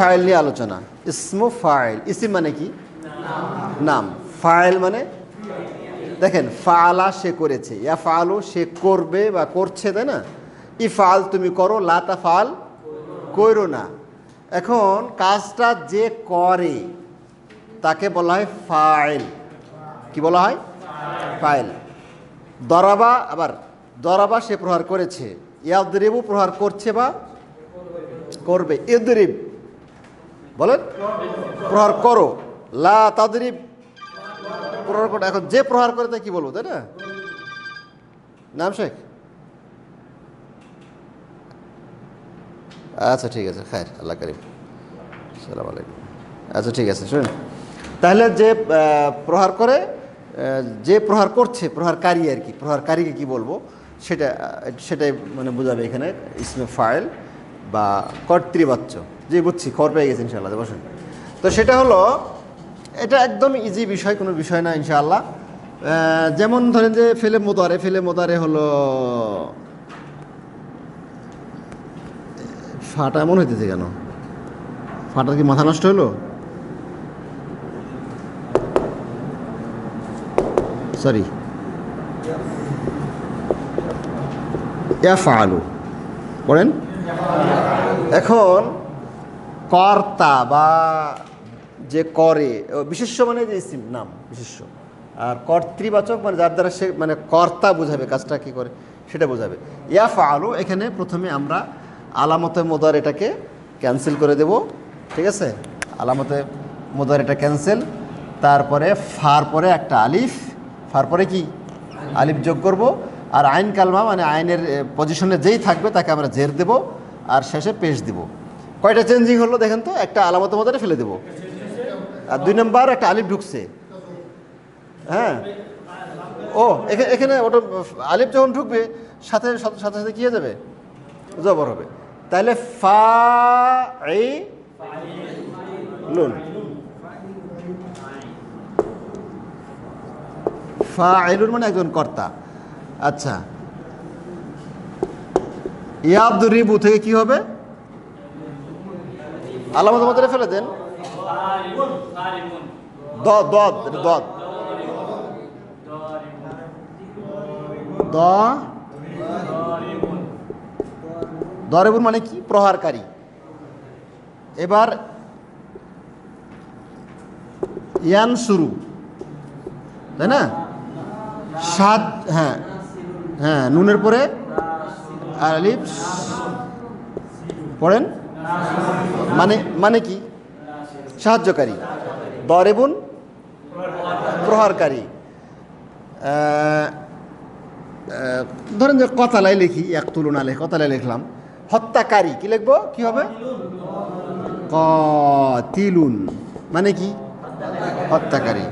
File নিয়ে আলোচনা। ইসমু file. ESIM মানে কি? নাম। ফাইল মানে? দেখেন, ফালা সে করেছে। ইয়া ফালু সে করবে বা করছে, তাই না? ই ফাল তুমি করো লাতা ফাল করো না। এখন কাজটা যে করে, তাকে বলা হয় ফাইল। কি বলা হয়? ফাইল। দরাবা, আবার দরাবা সে প্রহার করেছে। ইয়াদরিবু প্রহার করছে বা করবে। ইদরিব। বলেন? প্রহার করো। লা তাদরিব। প্রহার করে। এখন যে প্রহার করে তাকে কি বলব, তাই না? নাম শেখ? আচ্ছা ঠিক আছে। খায়ের, আল্লাহ করিম। সালাম আলাইকুম। আচ্ছা ঠিক আছে, শুনুন। তাহলে যে প্রহার করে যে প্রহার করছে, প্রহারকারী আর কি, প্রহারকারীকে কি বলব? সেটা, সেটাই মানে বোঝাবে এখানে, ইসমে ফাইল। বা কর্তৃবাচ্য যে বুঝছি, খবর পেয়ে গেছে ইনশাআল্লাহ বসেন। তো সেটা হলো, এটা একদম ইজি বিষয়, কোনো বিষয় না ইনশাআল্লাহ। যেমন ধরেন যে ফেলে মোদারে ফেলে মোদারে হলো, ফাটা এমন হইতেছে কেন? ফাটার কি মাথা নষ্ট হলো সরি আলু পড়েন। এখন কর্তা বা যে করে, ও বিশেষ্য মানে যে ইসিম, নাম বিশেষ্য। আর কর্তৃবাচক মানে যার দ্বারা সে মানে কর্তা বোঝাবে কাজটা কি করে, সেটা বোঝাবে। ইয়াফ আলু এখানে প্রথমে আমরা আলামতে মোদার এটাকে ক্যান্সেল করে দেব, ঠিক আছে? আলামতে মোদার এটা ক্যান্সেল, তারপরে ফার পরে একটা আলিফ, ফার পরে কি? আলিফ যোগ করব, আর আইন কালমা মানে আইনের পজিশনে যেই থাকবে তাকে আমরা জের দেব। আর শেষে পেশ দিব। কয়টা চেঞ্জিং হলো দেখেন তো? একটা আলামত মোদারে ফেলে দেব। আর দুই নম্বর একটা আলিফ ঢুকছে। হ্যাঁ? ও এখানে এখানে ওটা, আলিফ যখন ঢুকবে, সাথে সাথে সাথে কি যাবে? জবর হবে। তাহলে ফা ফা আইলুন মানে একজন কর্তা। আচ্ছা। ইয়াদ রিবু থেকে কি হবে? আলামত মতো ফেলে দেন। দদ দদ দদ। দ, দরেবুন মানে কি? প্রহারকারী। এবার ইয়ান শুরু। তাই না? সাত হ্যাঁ হ্যাঁ নুনের পরে আর পড়েন? মানে মানে কি? সাহায্যকারী। দরেবুন, প্রহারকারী। ধরেন যে কথালাই লিখি, এক তুলনা আলে কথালাই লিখলাম। হত্যাকারী, কি লিখব? কি হবে? কতিলুন মানে কি? হত্যাকারী।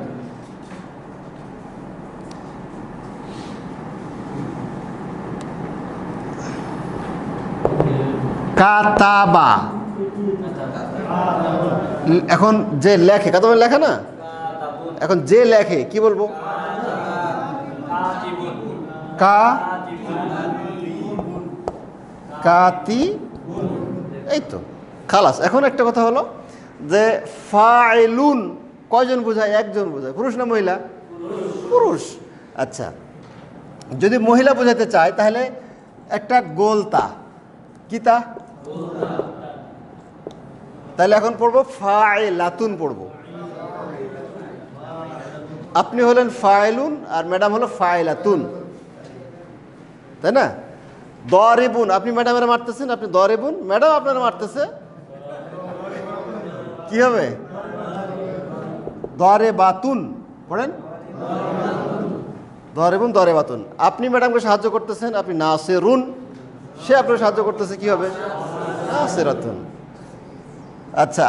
কাতাবা। এখন যে লেখে, কাতাবা লেখে না? এখন যে লেখে, কি বলব? কা কাতি এই তো, খালাস। এখন একটা কথা হলো যে ফাইলুন কয়জন বোঝায়? একজন বোঝায়। পুরুষ না মহিলা? পুরুষ। আচ্ছা যদি মহিলা বোঝাতে চায় তাহলে একটা গোলতা। কি তা? তাহলে এখন পড়ব ফাইলাতুন পড়ব। আপনি হলেন ফাইলুন আর ম্যাডাম হলো ফাইলাতুন। তাই না? দরেবুন, আপনি ম্যাডামেরা মারতেছেন, আপনি দরেবুন। ম্যাডাম আপনারা মারতেছে। কি হবে? দরে বাতুন পড়েন? দরেবুন দরে বাতুন আপনি ম্যাডামকে সাহায্য করতেছেন, আপনি নাসেরুন। সে আপনাকে সাহায্য করতেছে, কি হবে? নাসেরাতুন আচ্ছা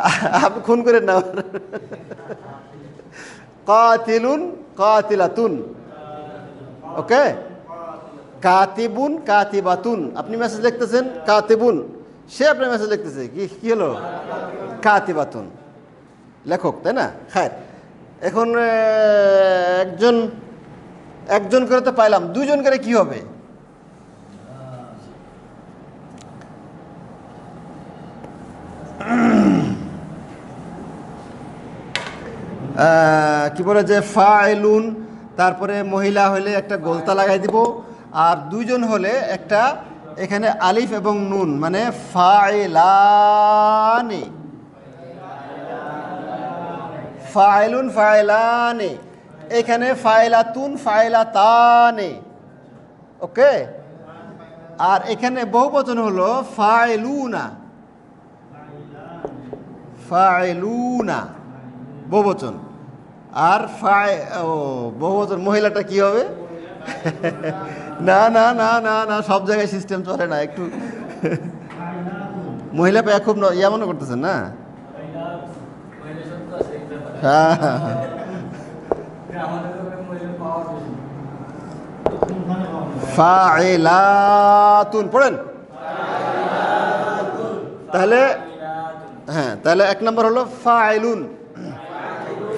আপনি খুন করেন না কাতিলুন, কাতিলাতুন। ওকে? কাতিবুন, কাতিবাতুন। আপনি মেসেজ লিখতেছেন, কাতিবুন। সে আপনার মেসেজ লিখতেছে। কি কি হলো? কাতিবাতুন। লেখক, তাই না? হ্যাঁ এখন একজন একজন করে তো পাইলাম। দুজন করে কি হবে? কি বলে যে ফাইলুন, তারপরে মহিলা হলে একটা গোলতা লাগাই দিব, আর দুইজন হলে একটা এখানে আলিফ এবং নুন মানে ফাইলানি। ফাইলুন ফাইলানি, এখানে ফাইলাতুন ফাইলাতানে। ওকে? আর এখানে বহুবচন হলো ফাইলুনা। ফাইলুনা, বহুবচন। আর ফাই ও, বহুবচন মহিলাটা কি হবে? না না না না না, সব জায়গায় সিস্টেম চলে না, একটু। মহিলা পেয়ে খুব ইয়া মনে করতেছেন না? হ্যাঁ পড়েন। তাহলে হ্যাঁ তাহলে এক নম্বর হলো ফাইলুন।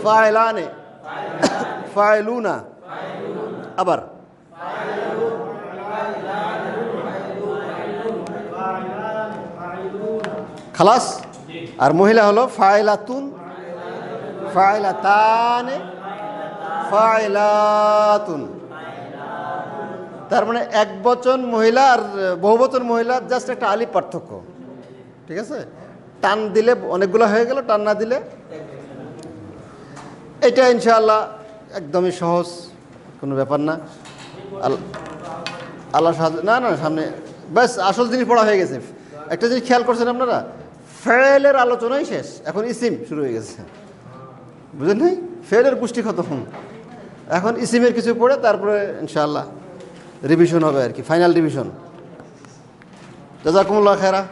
ফাইলানে। ফাইলুনা। আবার। খালাস। আর মহিলা হলো ফাইলাতুন। ফাইলাতানে। ফাইলাতুন। তার মানে এক বচন মহিলা আর বহুবচন মহিলা জাস্ট একটা আলি পার্থক্য। ঠিক আছে? টান দিলে অনেকগুলো হয়ে গেল, টান না দিলে এটা ইনশাআল্লাহ একদমই সহজ, কোনো ব্যাপার না। আল- আল্লাহ সাহায্য না না, সামনে ব্যাস, আসল জিনিস পড়া হয়ে গেছে। একটা জিনিস খেয়াল করছেন আপনারা? ফেলের আলোচনাই শেষ। এখন ইসিম শুরু হয়ে গেছে। বুঝলেন নাই? ফেলের পুষ্টি খতম এখন ইসিমের কিছু পড়ে, তারপরে ইনশাআল্লাহ রিভিশন হবে আর কি ফাইনাল রিভিশন জাজাকুমুল্লাহ খেরা